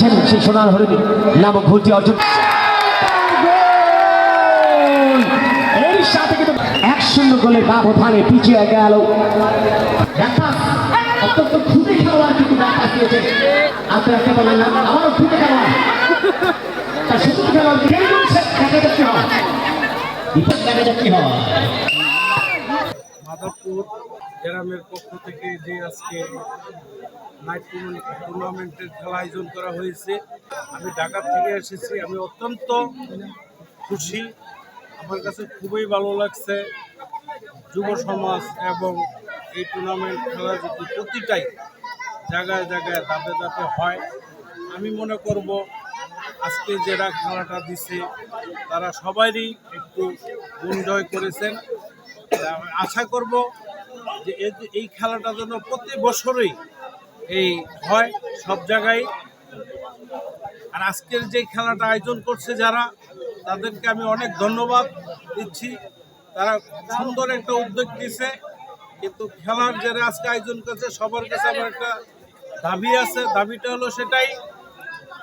করেছেন সেই সোনার হরিণী নামক ভর্তি অর্জন। এর সাথে কিন্তু এক শূন্য গোলের ব্যবধানে পিছিয়ে গেল। অত্যন্ত খুবই খেলোয়াড় হয়? মাধবপুর গ্রামের পক্ষ থেকে যে আজকে নাইট টুর্নামেন্টের খেলা আয়োজন করা হয়েছে, আমি ঢাকা থেকে এসেছি। আমি অত্যন্ত খুশি। আমার কাছে খুবই ভালো লাগছে যুব সমাজ এবং এই টুর্নামেন্ট খেলা যদি প্রতিটাই জায়গায় জায়গায় ধাপে ধাপে হয়, আমি মনে করব আজকে যারা খেলাটা দিছে, তারা সবারই একটু এনজয় করেছেন। আশা করব যে এই খেলাটা যেন প্রতি বছরই এই হয় সব জায়গায়। আর আজকের যে খেলাটা আয়োজন করছে যারা, তাদেরকে আমি অনেক ধন্যবাদ দিচ্ছি। তারা সুন্দর একটা উদ্যোগ দিছে কিন্তু খেলার যারা আজকে আয়োজন করছে, সবার কাছে আমার একটা দাবি আছে। দাবিটা হলো সেটাই,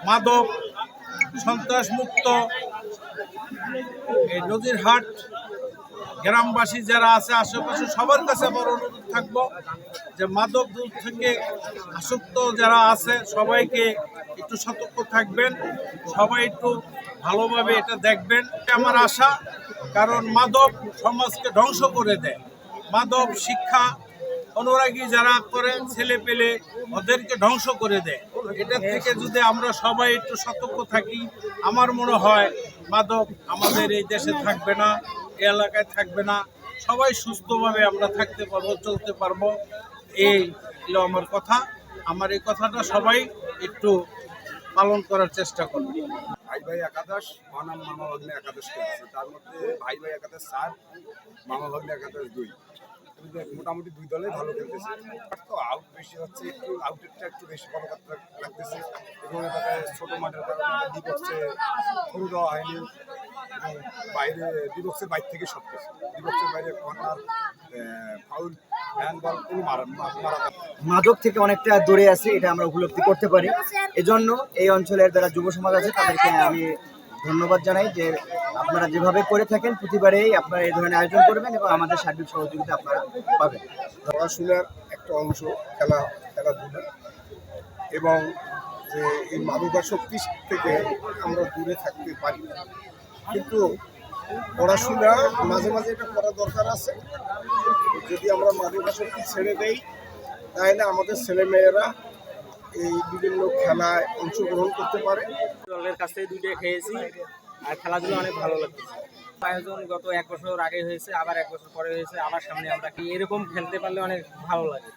মাদক সন্ত্রাস মুক্ত এই নদীর হাট গ্রামবাসী যারা আছে, আশেপাশে সবার কাছে আমার অনুরোধ থাকব যে মাদক দূর থেকে আসক্ত যারা আছে, সবাইকে একটু সতর্ক থাকবেন, সবাই একটু ভালোভাবে এটা দেখবেন। আমার আশা, কারণ মাদক সমাজকে ধ্বংস করে দেয়। মাদক, শিক্ষা, অনুরাগী যারা করে ছেলে পেলে ওদেরকে ধ্বংস করে দেয়। এটা থেকে যদি আমরা সবাই একটু সতর্ক থাকি, আমার মনে হয় মাদক আমাদের এই দেশে থাকবে না। এই এলাকায় থাকবে না। সবাই সুস্থভাবে আমরা থাকতে পারব, চলতে পারব। এই আমার কথা। আমার এই কথাটা সবাই একটু পালন করার চেষ্টা করবে ভাই ভাই একাদশ বনাম মামা ভাগ্নে একাদশ খেলছে তার মধ্যে ভাই ভাই একাদশ চার, মামা ভাগ্নে একাদশ দুই। মোটামুটি দুই দলে ভালো খেলতেছে। তো আউট বেশি হচ্ছে, একটু আউটেরটা একটু বেশি করতে লাগতেছে। এবং ছোট মাঠের শুরু দেওয়া হয়নি। বাইরে ডিবক্সের বাইরে থেকে সব কিছু। ডিবক্সের বাইরে কর্নার ফাউল হ্যান্ড কোনো মারা মারা মাদক থেকে অনেকটা দূরে আছে এটা আমরা উপলব্ধি করতে পারি। এজন্য এই অঞ্চলের যারা যুব সমাজ আছে তাদেরকে আমি ধন্যবাদ জানাই যে আপনারা যেভাবে করে থাকেন প্রতিবারেই আপনারা এই ধরনের আয়োজন করবেন এবং আমাদের সার্বিক সহযোগিতা আপনারা পাবেন। পড়াশোনার একটা অংশ খেলা খেলাধুলা। এবং যে এই মাদকাসক্তি থেকে আমরা দূরে থাকতে পারি। কিন্তু পড়াশোনা মাঝে মাঝে এটা করা দরকার আছে। যদি আমরা মাদকাসক্তি ছেড়ে দেই, তাহলে আমাদের ছেলেমেয়েরা এই বিভিন্ন খেলায় অংশগ্রহণ করতে পারে। দলের কাছ থেকে দুইটা খেয়েছি, আর খেলাধুলো অনেক ভালো লাগছে আয়োজন গত এক বছর আগে হয়েছে, আবার এক বছর পরে হয়েছে আবার সামনে আমরা কি এরকম খেলতে পারলে অনেক ভালো লাগে।